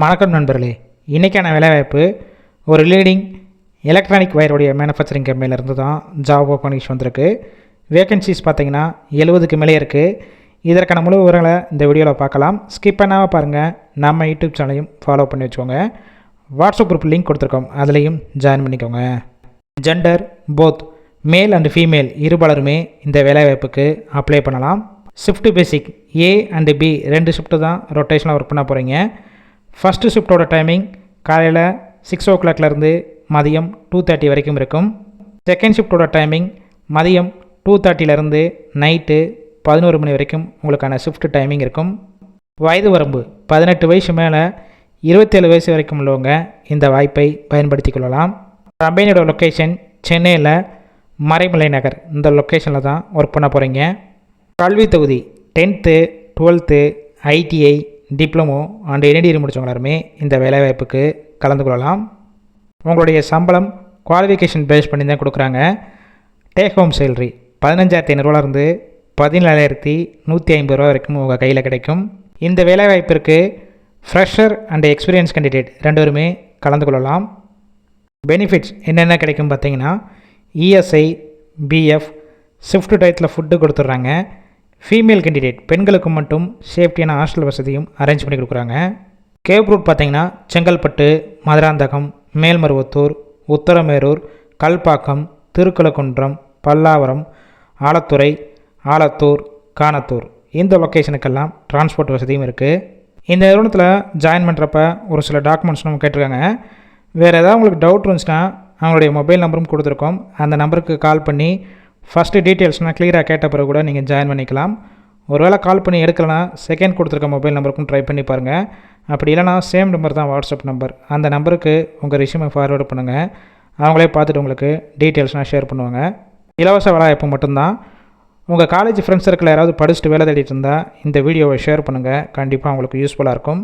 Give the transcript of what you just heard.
வணக்கம் நண்பர்களே. இன்றைக்கான வேலைவாய்ப்பு ஒரு லீடிங் எலக்ட்ரானிக் வயருடைய மேனுஃபேக்சரிங் கம்பெனிலேருந்து தான் ஜாப் ஓப்பனிங்ஸ் வந்திருக்கு. வேகன்சிஸ் பார்த்தீங்கன்னா எழுபதுக்கு மேலே இருக்குது இதற்கான முழு விவரங்களை இந்த வீடியோவில் பார்க்கலாம். ஸ்கிப் பண்ணாமல் பாருங்கள் நம்ம யூடியூப் சேனலையும் ஃபாலோ பண்ணி வச்சுக்கோங்க. வாட்ஸ்அப் குரூப் லிங்க் கொடுத்துருக்கோம். அதுலேயும் ஜாயின் பண்ணிக்கோங்க. Gender both male and female இருபாலருமே இந்த வேலைவாய்ப்புக்கு அப்ளை பண்ணலாம். Shift basic A and B ரெண்டு ஷிஃப்ட்டு தான் ரொட்டேஷனில் ஒர்க் பண்ண போகிறீங்க ஃபஸ்ட்டு ஷிஃப்ட்டோட டைமிங் காலையில் சிக்ஸ் ஓ கிளாக்லேருந்து மதியம் டூ தேர்ட்டி வரைக்கும் இருக்கும். செகண்ட் ஷிஃப்ட்டோட டைமிங் மதியம் டூ தேர்ட்டிலேருந்து நைட்டு பதினோரு மணி வரைக்கும் உங்களுக்கான ஷிஃப்ட் டைமிங் இருக்கும். வயது வரம்பு பதினெட்டு வயசு மேலே இருபத்தேழு வயசு வரைக்கும் உள்ளவங்க இந்த வாய்ப்பை பயன்படுத்திக் கொள்ளலாம். கம்பெனியோட லொக்கேஷன் சென்னையில் மறைமலை நகர். இந்த லொக்கேஷனில் தான் ஒர்க் பண்ண போகிறீங்க கல்வி தொகுதி tenth twelfth ITI diploma and any degree முடித்தவங்க எல்லாருமே இந்த வேலைவாய்ப்புக்கு கலந்து கொள்ளலாம். உங்களுடைய சம்பளம் குவாலிஃபிகேஷன் பேஸ் பண்ணி தான் கொடுக்குறாங்க. டேக் ஹோம் சேலரி பதினஞ்சாயிரத்தி ஐநூறுவாலேருந்து பதினேழாயிரத்தி நூற்றி ஐம்பது ரூபா வரைக்கும் உங்கள் கையில் கிடைக்கும். இந்த வேலைவாய்ப்பிற்கு ஃப்ரெஷர் அண்ட் எக்ஸ்பீரியன்ஸ் கேண்டிடேட் ரெண்டுவருமே கலந்து கொள்ளலாம். பெனிஃபிட்ஸ் என்னென்ன கிடைக்கும் பார்த்தீங்கன்னா இஎஸ்ஐ பிஎஃப் ஷிஃப்ட் டயத்தில் ஃபுட்டு கொடுத்துட்றாங்க. ஃபீமேல் கேண்டிடேட் பெண்களுக்கு மட்டும் சேஃப்டியான ஹாஸ்டல் வசதியும் அரேஞ்ச் பண்ணி கொடுக்குறாங்க. கேப் ரூட் பார்த்தீங்கன்னா செங்கல்பட்டு மதுராந்தகம் மேல்மருவத்தூர் உத்தரமேரூர் கல்பாக்கம் திருக்கலக்குன்றம் பல்லாவரம் ஆலத்துறை ஆலத்தூர் காணத்தூர் இந்த லொக்கேஷனுக்கெல்லாம் டிரான்ஸ்போர்ட் வசதியும் இருக்குது இந்த நிறுவனத்தில் ஜாயின் பண்ணுறப்ப ஒரு சில டாக்குமெண்ட்ஸ் நம்ம கேட்டிருக்காங்க. வேறு ஏதாவது உங்களுக்கு டவுட் இருந்துச்சுன்னா அவங்களுடைய மொபைல் நம்பரும் கொடுத்துருக்கோம். அந்த நம்பருக்கு கால் பண்ணி ஃபஸ்ட்டு டீட்டெயில்ஸ்னால் க்ளியராக கேட்ட பிறகு கூட நீங்கள் ஜாயின் பண்ணிக்கலாம். ஒருவேளை கால் பண்ணி எடுக்கலைன்னா செகண்ட் கொடுத்துருக்க மொபைல் நம்பருக்கும் ட்ரை பண்ணி பாருங்கள் அப்படி இல்லைனா சேம் நம்பர் தான் வாட்ஸ்அப் நம்பர் அந்த நம்பருக்கு உங்கள் ரிஷ்யூமை ஃபார்வேர்டு பண்ணுங்கள் அவங்களே பார்த்துட்டு உங்களுக்கு டீட்டெயில்ஸ்லாம் ஷேர் பண்ணுவாங்க. இலவச வேலைவாய்ப்பு மட்டும்தான். உங்கள் காலேஜ் ஃப்ரெண்ட்ஸ் சர்க்கிள் யாராவது படிச்சுட்டு வேலை தேடிட்டு இருந்தால் இந்த வீடியோவை ஷேர் பண்ணுங்கள் கண்டிப்பாக உங்களுக்கு யூஸ்ஃபுல்லாக இருக்கும்.